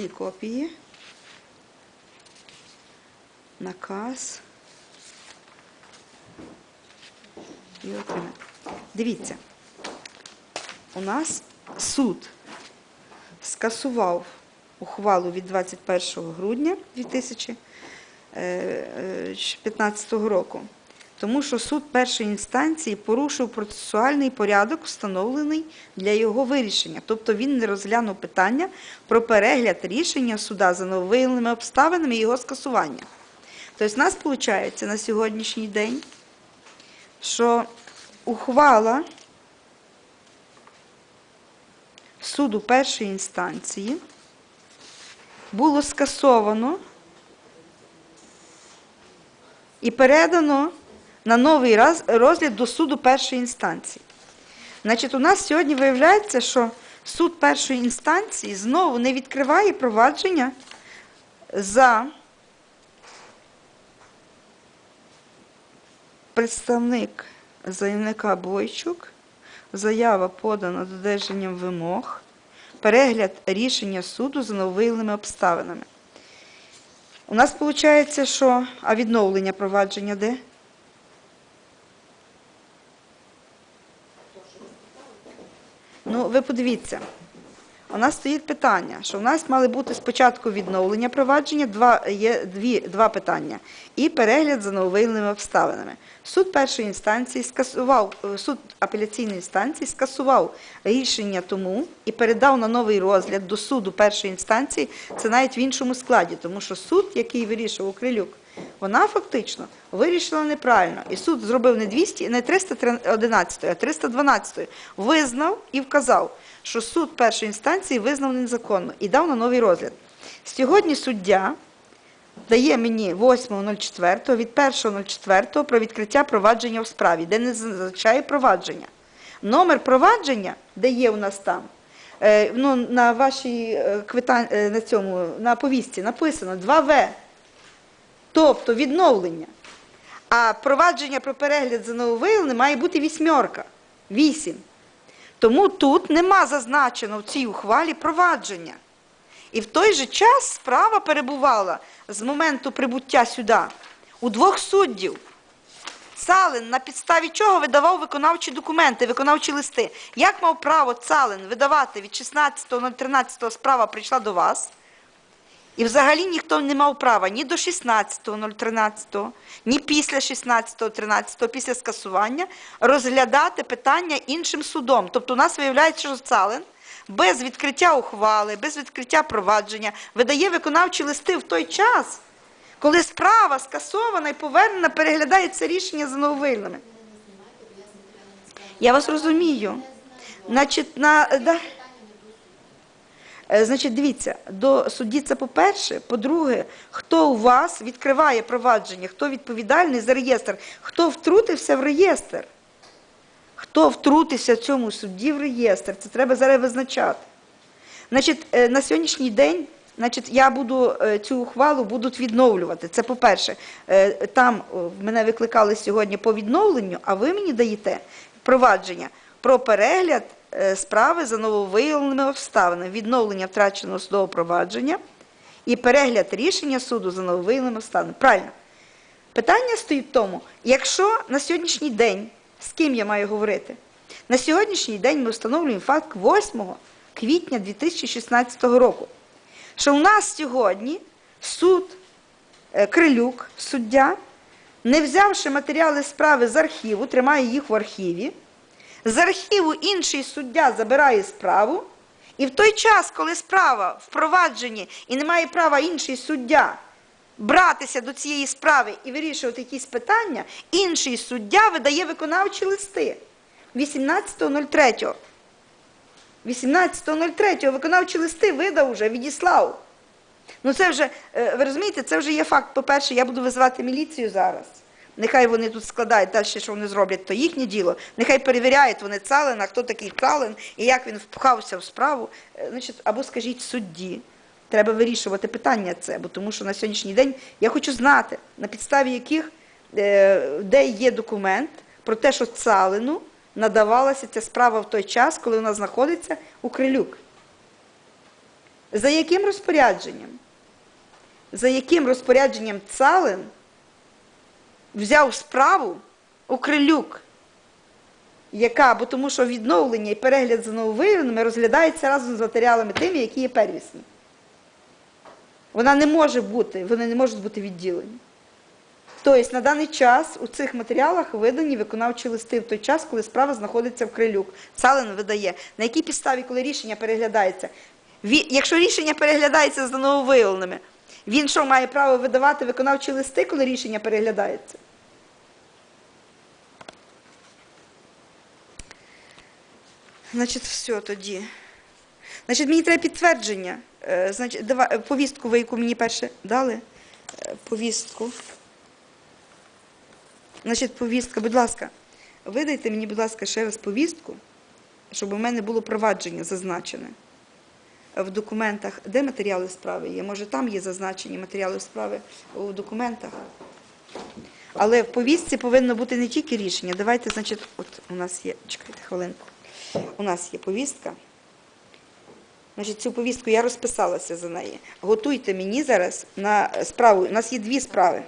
всі копії. Наказ. І отримати. Дивіться, у нас суд скасував ухвалу від 21 грудня 2015 року, тому що суд першої інстанції порушив процесуальний порядок, встановлений для його вирішення. Тобто він не розглянув питання про перегляд рішення суда за нововиявленими обставинами його скасування. Тобто, у нас виходить на сьогоднішній день, що ухвала суду першої інстанції було скасовано і передано на новий розгляд до суду першої інстанції. Значить, у нас сьогодні виявляється, що суд першої інстанції знову не відкриває провадження за представник заявника Бойчук, заява подана додержанням вимог, перегляд рішення суду за нововиявленими обставинами. У нас виходить, що а відновлення провадження де? Ну, ви подивіться. У нас стоїть питання, що у нас мали бути спочатку відновлення провадження, два, є дві, два питання, і перегляд за нововиявленими обставинами. Суд першої інстанції скасував, е, суд апеляційної інстанції скасував рішення тому і передав на новий розгляд до суду першої інстанції, це навіть в іншому складі, тому що суд, який вирішував Крилюк, вона фактично вирішила неправильно. І суд зробив не 200, не 311, а 312. Визнав і вказав, що суд першої інстанції визнав незаконно і дав на новий розгляд. Сьогодні суддя дає мені 8.04 від 1.04 про відкриття провадження в справі, де не зазначає провадження. Номер провадження, де є у нас там, е, ну, на вашій е, квитан... е, на цьому, на повістці написано 2В. Тобто відновлення. А провадження про перегляд за нововиявлене має бути вісьмерка. Вісім. Тому тут нема зазначено в цій ухвалі провадження. І в той же час справа перебувала з моменту прибуття сюди у двох суддів. Цалин на підставі чого видавав виконавчі документи, виконавчі листи. Як мав право Цалин видавати від 16.013 справа прийшла до вас? І взагалі ніхто не мав права ні до 16.013, ні після 16.13, після скасування розглядати питання іншим судом. Тобто у нас виявляється, що Цалин без відкриття ухвали, без відкриття провадження видає виконавчі листи в той час, коли справа скасована і повернена, переглядається рішення за нововиявленими. Я вас розумію. Значить, на, да. Е, Значить, дивіться, до судді це по-перше. По-друге, хто у вас відкриває провадження, хто відповідальний за реєстр, хто втрутився в реєстр, хто втрутився цьому судді в реєстр, це треба зараз визначати. Значить, е, на сьогоднішній день значить, я буду е, цю ухвалу будуть відновлювати. Це по-перше, там мене викликали сьогодні по відновленню, а ви мені даєте провадження про перегляд справи за нововиявленими обставинами, відновлення втраченого судового провадження і перегляд рішення суду за нововиявленими обставинами. Правильно. Питання стоїть в тому, якщо на сьогоднішній день, з ким я маю говорити? На сьогоднішній день ми встановлюємо факт 8 квітня 2016 року, що у нас сьогодні суд е, Крилюк, суддя, не взявши матеріали справи з архіву, тримає їх в архіві, з архіву інший суддя забирає справу, і в той час, коли справа в провадженні і не має права інший суддя братися до цієї справи і вирішувати якісь питання, інший суддя видає виконавчі листи 18.03. 18.03 виконавчі листи видав уже, відіслав. Ну це вже, е, ви розумієте, це вже є факт. По-перше, я буду визивати міліцію зараз. Нехай вони тут складають далі, що вони зроблять, то їхнє діло. Нехай перевіряють вони Цалина, хто такий Цалин і як він впхався в справу. Е, або скажіть судді. Треба вирішувати питання це, тому що на сьогоднішній день я хочу знати, на підставі яких, е, де є документ про те, що Цалину надавалася ця справа в той час, коли вона знаходиться у Крилюк. За яким розпорядженням? За яким розпорядженням Цалин взяв справу Окрилюк, яка, бо тому що відновлення і перегляд за нововиявленими розглядається разом з матеріалами тими, які є первісні. Вона не може бути, вони не можуть бути відділені. Тобто на даний час у цих матеріалах видані виконавчі листи в той час, коли справа знаходиться в Крилюк. Цалин видає. На якій підставі, коли рішення переглядається? Якщо рішення переглядається за нововиявленими, він що має право видавати виконавчі листи, коли рішення переглядається? Значить, все тоді. Значить, мені треба підтвердження. Е, Значить, давай, е, повістку ви, яку мені перше дали. Е, Повістку. Значить, повістка, будь ласка, видайте мені, будь ласка, ще раз повістку, щоб у мене було провадження зазначене в документах. Де матеріали справи є? Може, там є зазначені матеріали справи у документах. Але в повістці повинно бути не тільки рішення. Давайте, значить, от у нас є, чекайте хвилинку. У нас є повістка. Значить, цю повістку я розписалася за неї. Готуйте мені зараз на справу. У нас є дві справи.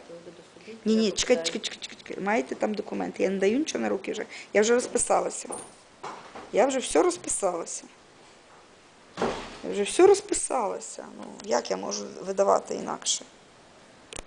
Ні, ні, чекайте, чекайте, чекайте, чекайте. Маєте там документи? Я не даю нічого на руки вже. Я вже розписалася. Я вже все розписалася. Вже все розписалася. Ну, як я можу видавати інакше?